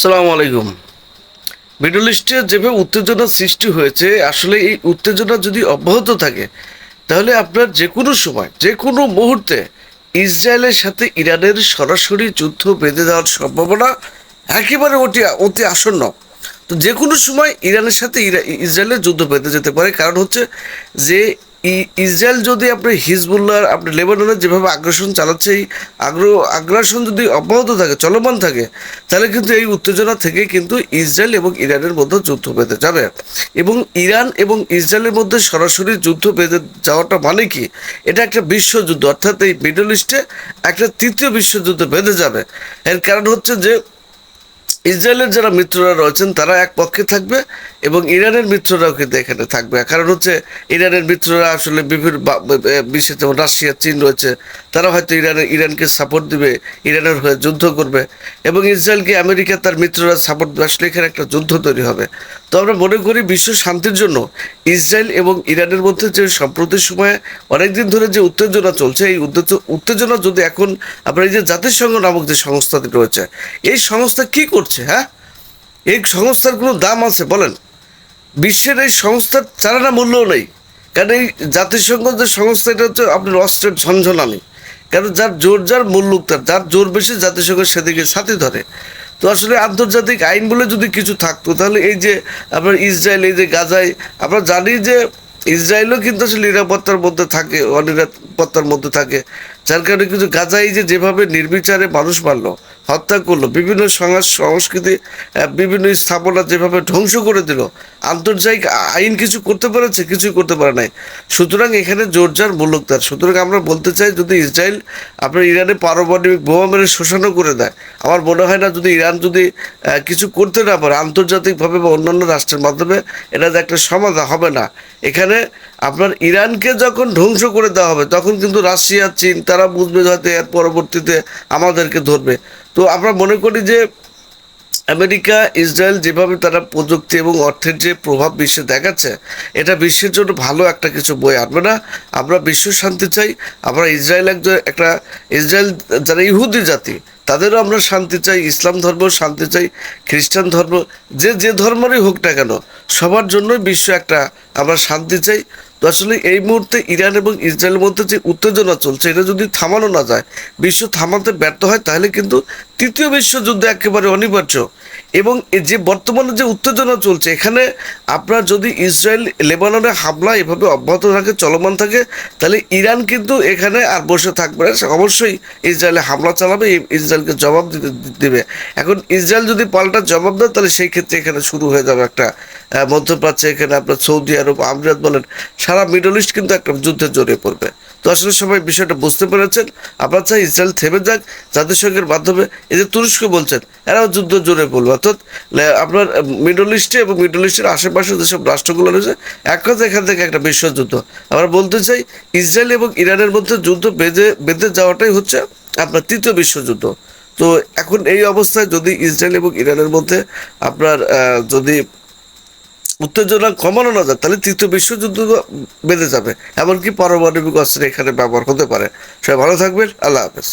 সালাম আলাইকুম। মিডল ইস্টে যেভাবে উত্তেজনা সৃষ্টি হয়েছে, আসলে এই উত্তেজনা যদি অব্যাহত থাকে, তাহলে আপনার যে কোনো সময় যে কোনো মুহূর্তে ইসরায়েলের সাথে ইরানের সরাসরি যুদ্ধ বেঁধে দেওয়ার সম্ভাবনা একেবারে অতি অতি আসন্ন। তো যে কোনো সময় ইরানের সাথে ইসরায়েলের যুদ্ধ বেঁধে যেতে পারে, কারণ হচ্ছে যে ইসরায়েল যদি আপনি হিজবুল্লাহ আপনি লেবাননের যেভাবে আগ্রাসন চালাচ্ছে, এই আগ্রহ আগ্রাসন যদি অব্যাহত থাকে, চলমান থাকে, তাহলে কিন্তু এই উত্তেজনা থেকে কিন্তু ইসরায়েল এবং ইরানের মধ্যে যুদ্ধ বেঁধে যাবে। এবং ইরান এবং ইসরায়েলের মধ্যে সরাসরি যুদ্ধ বেঁধে যাওয়াটা মানে কি? এটা একটা বিশ্বযুদ্ধ, অর্থাৎ এই মিডল ইস্টে একটা তৃতীয় বিশ্বযুদ্ধ বেঁধে যাবে। এর কারণ হচ্ছে যে ইসরায়েলের যারা মিত্ররা রয়েছেন, তারা এক পক্ষে থাকবে এবং ইরানের মিত্ররাও কিন্তু এখানে থাকবে। কারণ হচ্ছে, ইরানের মিত্ররা আসলে বিভিন্ন বিশ্বে যেমন রাশিয়া, চীন রয়েছে, তারা হয়তো ইরানের, ইরানকে সাপোর্ট দিবে, ইরানের হয়ে যুদ্ধ করবে এবং ইসরায়েলকে আমেরিকা তার মিত্ররা সাপোর্ট দেবে। আসলে এখানে একটা যুদ্ধ তৈরি হবে। তো আমরা মনে করি বিশ্ব শান্তির জন্য ইসরায়েল এবং ইরানের মধ্যে যে সম্প্রতি সময়ে অনেকদিন ধরে যে উত্তেজনা চলছে, এই উত্তেজ- উত্তেজনা যদি এখন আপনার এই যে জাতিসংঘ নামক যে সংস্থাটি রয়েছে, এই সংস্থা কি করছে? হ্যাঁ? এই সংস্থার কোনো দাম আছে, বলেন। বিশ্বের এই সংস্থার চারানা মূল্যও নেই। কারণ এই জাতিসংঘ যে সংস্থা, এটা হচ্ছে আপনার অস্ত্রের ঝনঝনানি কারণ যার জোর, যার মূল্যক তার, যার জোর বেশি জাতিসংঘ সেদিকে সাথে ধরে। তো আসলে আন্তর্জাতিক আইন বলে যদি কিছু থাকতো, তাহলে এই যে আপনার ইসরায়েল, এই যে গাজায়, আমরা জানি যে ইসরায়েলও কিন্তু আসলে নিরাপত্তার মধ্যে থাকে, অনিরাপত্তার মধ্যে থাকে। যার কারণে কিন্তু গাজায় যে যেভাবে নির্বিচারে মানুষ মারলো হত্যা করল, বিভিন্ন সংস্কৃতি বিভিন্ন স্থাপনা যেভাবে ধ্বংস করে দিল, আন্তর্জাতিক আইন কিছু করতে পেরেছে, কিছুই করতে পারে নাই। সুতরাং এখানে জোরজার মূল্যক তার। সুতরাং আমরা বলতে চাই, যদি ইসরায়েল আপনার ইরানে পারমাণবিক বোমা মেরে শোষণও করে দেয়, আমার মনে হয় না যদি ইরান যদি কিছু করতে না পারে, আন্তর্জাতিকভাবে বা অন্যান্য রাষ্ট্রের মাধ্যমে, এটা একটা সমাধান হবে না। এখানে আপনার ইরানকে যখন ধ্বংস করে দেওয়া হবে, তখন কিন্তু রাশিয়া, চীন, তারা বুঝবে হয়তো এর পরবর্তীতে আমাদেরকে ধরবে। তো আমরা মনে করি যে আমেরিকা, ইসরায়েল যেভাবে তারা প্রযুক্তি এবং অর্থের যে প্রভাব বিশ্বে দেখাচ্ছে, এটা বিশ্বের জন্য ভালো একটা কিছু বই আনবে না। আমরা বিশ্ব শান্তি চাই, আমরা ইসরায়েল একজন একটা, ইসরায়েল যারা ইহুদি জাতি, তাদেরও আমরা শান্তি চাই, ইসলাম ধর্ম শান্তি চাই, খ্রিস্টান ধর্ম, যে যে ধর্মেরই হোক না কেন, সবার জন্যই বিশ্ব একটা আমরা শান্তি চাই। তো আসলে এই মুহূর্তে ইরান এবং ইসরায়েলের মধ্যে যে উত্তেজনা চলছে, এটা যদি থামানো না যায়, বিশ্ব থামাতে ব্যর্থ হয়, তাহলে কিন্তু তৃতীয় বিশ্বযুদ্ধ একেবারে অনিবার্য। এবং যে বর্তমানে যে উত্তেজনা চলছে, এখানে আপনার যদি ইসরায়েল লেবাননে হামলা এভাবে অব্যাহত থাকে, চলমান থাকে, তাহলে ইরান কিন্তু এখানে আর বসে থাকবে না। অবশ্যই ইসরায়েলে হামলা চালাবে ইসরায়েলকে জবাব দিতে দেবে। এখন ইসরায়েল যদি পাল্টা জবাব দেয়, তাহলে সেই ক্ষেত্রে এখানে শুরু হয়ে যাবে একটা মধ্যপ্রাচ্যে এখানে আপনার সৌদি আরব, আমিরাত বলেন, সারা মিডল ইস্ট কিন্তু একটা যুদ্ধে জড়িয়ে পড়বে। তো আসলে সবাই বিষয়টা বুঝতে পেরেছেন। আপনার চাই ইসরায়েল থেমে যাক, জাতিসংঘের মাধ্যমে এই যে তুরস্ক বলছেন, এরাও যুদ্ধ জোরে পড়বে। অর্থাৎ আপনার মিডল ইস্টে এবং মিডল ইস্টের আশেপাশে যেসব রাষ্ট্রগুলো রয়েছে, এক কথা এখান থেকে একটা বিশ্বযুদ্ধ আমরা বলতে চাই, ইসরায়েল এবং ইরানের মধ্যে যুদ্ধ বেঁধে বেঁধে যাওয়াটাই হচ্ছে আপনার তৃতীয় বিশ্বযুদ্ধ তো এখন এই অবস্থায় যদি ইসরায়েল এবং ইরানের মধ্যে আপনার যদি উত্তেজনা কমানো না যায়, তাহলে তৃতীয় বিশ্বযুদ্ধ বেড়ে যাবে। এমনকি পারমাণবিক অস্ত্র এখানে ব্যবহার হতে পারে। সবাই ভালো থাকবেন, আল্লাহ হাফেজ।